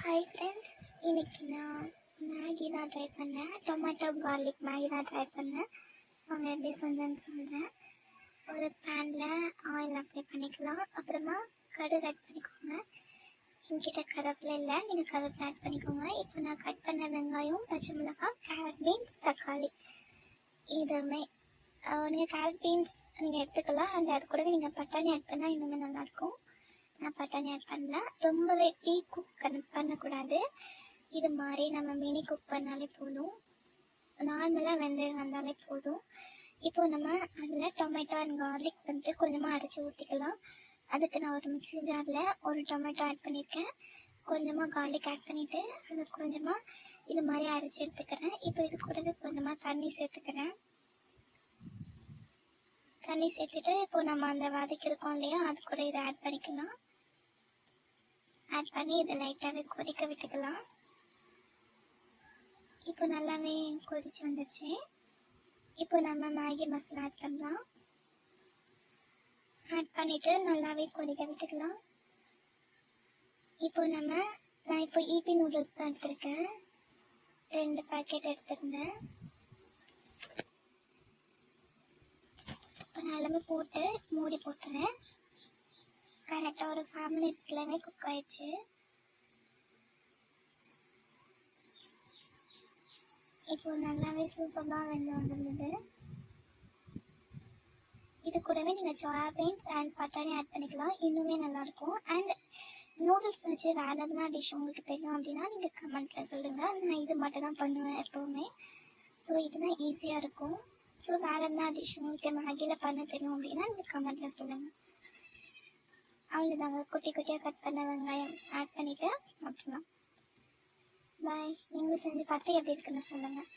Hi friends இன்னைக்கு நான் Maggi தான் ட்ரை பண்ணேன். டொமேட்டோ கார்லிக் மேகி தான் ட்ரை பண்ணேன். அவங்க எப்படி செஞ்சேன்னு சொல்கிறேன் ஒரு பேனில் ஆயில் அப்ளை பண்ணிக்கலாம். அப்புறமா கடுகு ஆட் பண்ணிக்கோங்க. என்கிட்ட கருவேப்பிலை இல்லை நீங்கள் கருவேப்பிலை ஆட் பண்ணிக்கோங்க. இப்போ நான் கட் பண்ண வெங்காயம் பச்சை மிளகாய் கேரட் பீன்ஸ் தக்காளி. இதுவுமே நீங்கள் கேரட் பீன்ஸ் நீங்கள் எடுத்துக்கலாம். அண்ட் அது கூட நீங்கள் பட்டாணி ஆட் பண்ணால் இன்னுமே நல்லாயிருக்கும் நான் பட்டாணி ஆட் பண்ணல. ரொம்பவே டீ குக் பண்ணக்கூடாது. இது மாதிரி நம்ம மினி குக் பண்ணாலே போதும். நார்மலாக வெந்தயம் வந்தாலே போதும். இப்போ நம்ம அதில் டொமேட்டோ அண்ட் கார்லிக் வந்துட்டு கொஞ்சமாக அரைச்சி ஊற்றிக்கலாம் அதுக்கு நான் ஒரு மிக்ஸி ஜாரில் ஒரு டொமேட்டோ ஆட் பண்ணியிருக்கேன் கொஞ்சமாக கார்லிக் ஆட் பண்ணிவிட்டு அது கொஞ்சமாக இது மாதிரி அரைச்சி எடுத்துக்கிறேன். இப்போ இது கூடவே கொஞ்சமாக தண்ணி சேர்த்துக்கிறேன். தண்ணி சேர்த்துட்டு இப்போ நம்ம அந்த வதக்கிருக்கோம் இல்லையா அது கூட இதை ஆட் பண்ணிக்கலாம். ஆட் பண்ணி இதை லைட்டாகவே கொதிக்க விட்டுக்கலாம். இப்போ நல்லாவே கொதிச்சு வந்துடுச்சு இப்போ நம்ம மேகி மசாலா ஆட் பண்ணலாம். ஆட் பண்ணிவிட்டு நல்லாவே கொதிக்க விட்டுக்கலாம். இப்போ நம்ம நான் இப்போ ஈபி நூடுல்ஸ் தான் எடுத்திருக்கேன். ரெண்டு பேக்கெட் எடுத்திருந்தேன். இப்போ நான் போட்டு மூடி போட்டுறேன். கரெக்டாக ஒரு ஃபைவ் மினிட்ஸ்லவே குக் ஆயிடுச்சு. இப்போ நல்லாவே சூப்பராக வெந்து வந்துருந்தது. இது கூடவே நீங்கள் சோயா பீன்ஸ் அண்ட் பட்டாணி ஆட் பண்ணிக்கலாம். இன்னுமே நல்லாயிருக்கும். அண்ட் நூடுல்ஸ் வச்சு வேறு எதுனா டிஷ் உங்களுக்கு தெரியும் அப்படின்னா நீங்கள் கமெண்ட்டில் சொல்லுங்கள் நான் இது மட்டும் தான் பண்ணுவேன் எப்போவுமே. ஸோ இதுதான் ஈஸியாக இருக்கும். ஸோ வேறு எதுனா டிஷ் உங்களுக்கு மேகியில் பண்ண தெரியும் அப்படின்னா நீங்கள் கமெண்ட்டில் சொல்லுங்கள் அவ்வளோதாங்க குட்டி குட்டியாக கட் பண்ண வெங்காயம் ஆட் பண்ணிவிட்டு சாப்பிட்லாம். பாய் நீங்களும் செஞ்சு பார்த்து எப்படி இருக்குன்னு சொல்லுங்கள்